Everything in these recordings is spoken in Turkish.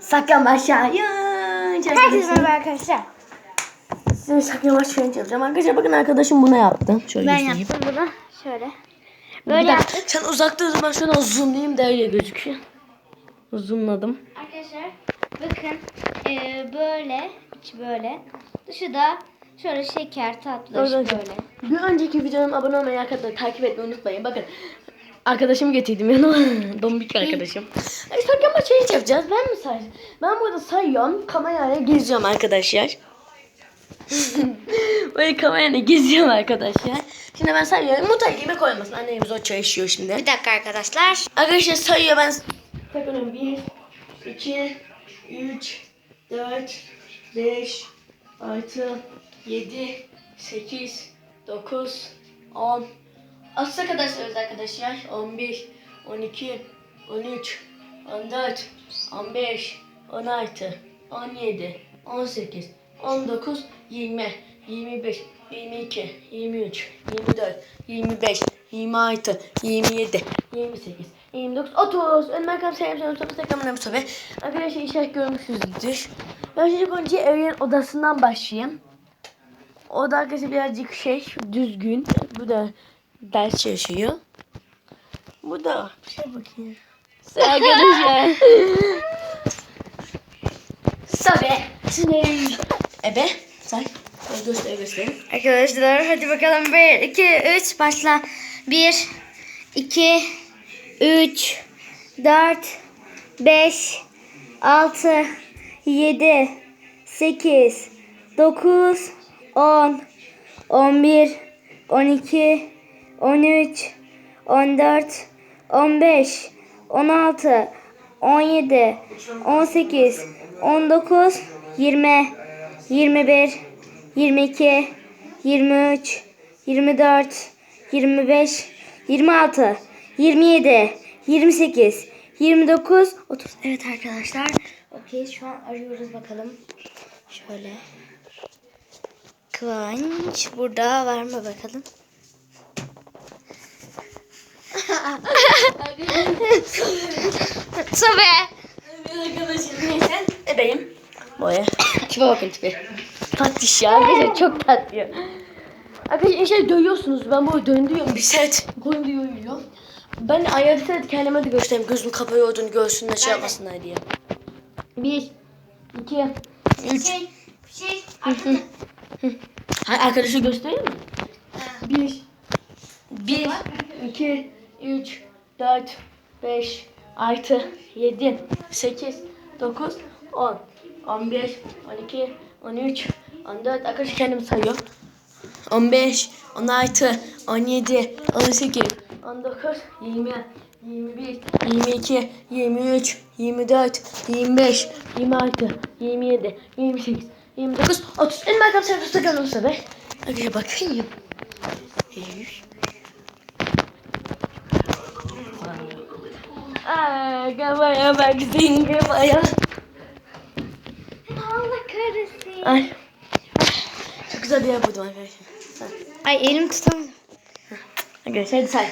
Saklambaç challenge. Herkese merhaba arkadaşlar. Size saklambaç challenge yapacağım. Arkadaşlar bakın arkadaşım bunu yaptı. Şöyle Ben göstereyim. yaptım bunu. Şöyle. Böyle dakika, yaptık. Sen uzakta o zaman şuna zoomlayayım da öyle gözüküyor. Zoomladım. Arkadaşlar bakın eee, böyle içi böyle. Dışı da şöyle şeker tatlı böyle. Bir önceki videoma abone olmayı arkadaşlar takip etmeyi unutmayın. Bakın arkadaşımı getirdim yanıma. Dombik arkadaşım. Ay saklambaç challenge yapacağız. Ben mi sayacağım? Ben burada sayıyorum. Kamerayla geziyorum arkadaşlar. Böyle kamerayla geziyorum arkadaşlar. Şimdi ben sayıyorum. Mutlaka yemek koymasın. Annemiz o çalışıyor şimdi. Bir dakika arkadaşlar. Arkadaşlar sayıyor ben takıyorum 1 2 3 4 5 6 7 8 9 10 Asla sayıyoruz arkadaşlar. 11 12 13 14 15 16 17 18 19 20 25 22 23 24 25 26 27 28 29 30 Önüme arkam seyrediyorum Mustafa Sekram'ın Mustafa Arkadaşlar işaret görmüşsünüzdür. Ben çocuk önce evin odasından başlayayım. O da arkadaşlar birazcık şey düzgün. Bu da ders çalışıyor. Bu da bir şey bakayım. Arkadaşlar. Sabe. Ebe Say göster Arkadaşlar hadi bakalım. 1 2 3 başla. 1 2 3 4 5 6 7 8 9 10 11 12 13 14 15 16 17 18 19 20 21 22 23 24 25 26 27 28 29 30 Evet arkadaşlar. Okey şu an arıyoruz bakalım. Şöyle. Kıvanç burada var mı bakalım. Sobe. Ebeyim Boya. Tipe bakın tipe. Tatlış ya. Arkadaşlar çok tatlı. Arkadaşlar inşallah dövüyorsunuz. Ben böyle döndürüyorum bir set. Koyun diyor uyuyor Ben ayarladı kendime de göstereyim. Gözüm kapalı olduğunu görsünler şey yapmasınlar diye. Bir iki Üç. Şey, şey, Hayır arkadaşı göstereyim mi? Bir. Bir. İki Üç Dört Beş Altı Yedi Sekiz Dokuz On. On bir On iki On üç On dört. Arkadaşı kendim sayıyor 15 16 17 18 19 20 21 22 23 24 25 26 27 28 29 30 Benim arkam serviste kanalımsa be Arkadaşlar bakayım Aa, kafaya bak senin kafaya. Allah kahretsin. Ay. Çok güzel bir yer buldum arkadaşlar. Ay elim tutamadım. Arkadaşlar hadi say.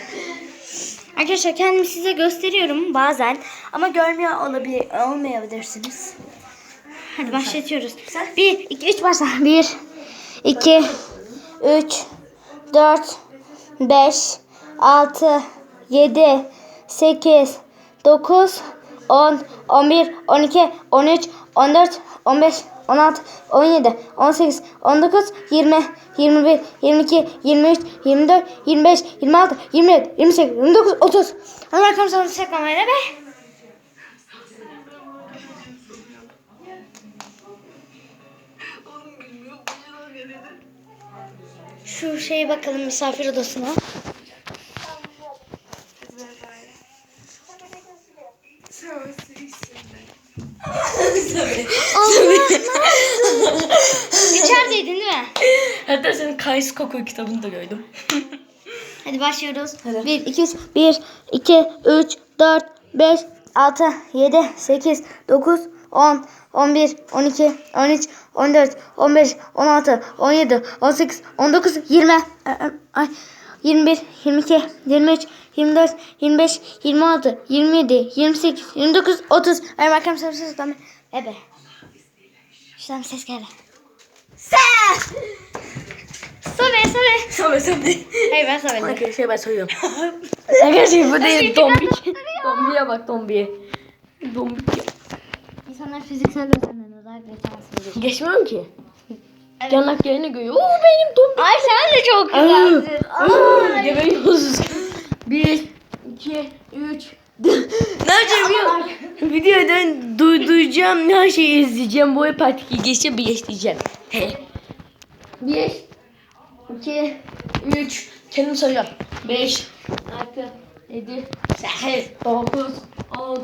Arkadaşlar kendimi size gösteriyorum bazen ama görmüyor olabilir, olmayabilirsiniz. Hadi başlatıyoruz. 1, 2, 3 başla. 1, 2, 3, 4, 5, 6, 7, 8, 9, 10, 11, 12, 13, 14, 15, 16, 17, 18, 19, 20, 21, 22, 23, 24, 25, 26, 27, 28, 29, 30. Hadi bakalım sonra saklamayla be. Şu şeye bakalım misafir odasına. İçerideydin değil mi? Hatta senin Kayısı Koku kitabını da gördüm. Hadi başlıyoruz. Hadi. 1, 2, 3, 1, 2, 3, 4, 5, 6, 7, 8, 9, 10, 11, 12, 13, 14, 15, 16, 17, 18, 19, 20. Ay, ay, 21, 22, 23, 24, 25, 26, 27, 28, 29, 30. Ay bakalım ses ses tamam. Ebe. Şuradan ses geldi. Ses! Sobe sobe. Sen de. Hayır ben sobe. Arkadaşlar ben soruyorum. Arkadaşlar bu değil dombik. Dombiye bak dombiye. Dombik. İnsanlar fiziksel özelliğinden olarak geçersin. Geçmiyorum ki. Yanak yerini görüyor. Oo benim dombik. Ay sen de çok Aa, Geberiyoruz. Bir, iki, üç. ne yapacağım ya? Videodan durduracağım. Her şeyi izleyeceğim. Bu hep artık geçeceğim. Bir geçeceğim. He. Bir, iki, üç. Kendim sayıyorum. Beş, altı, yedi, sekiz, dokuz, on,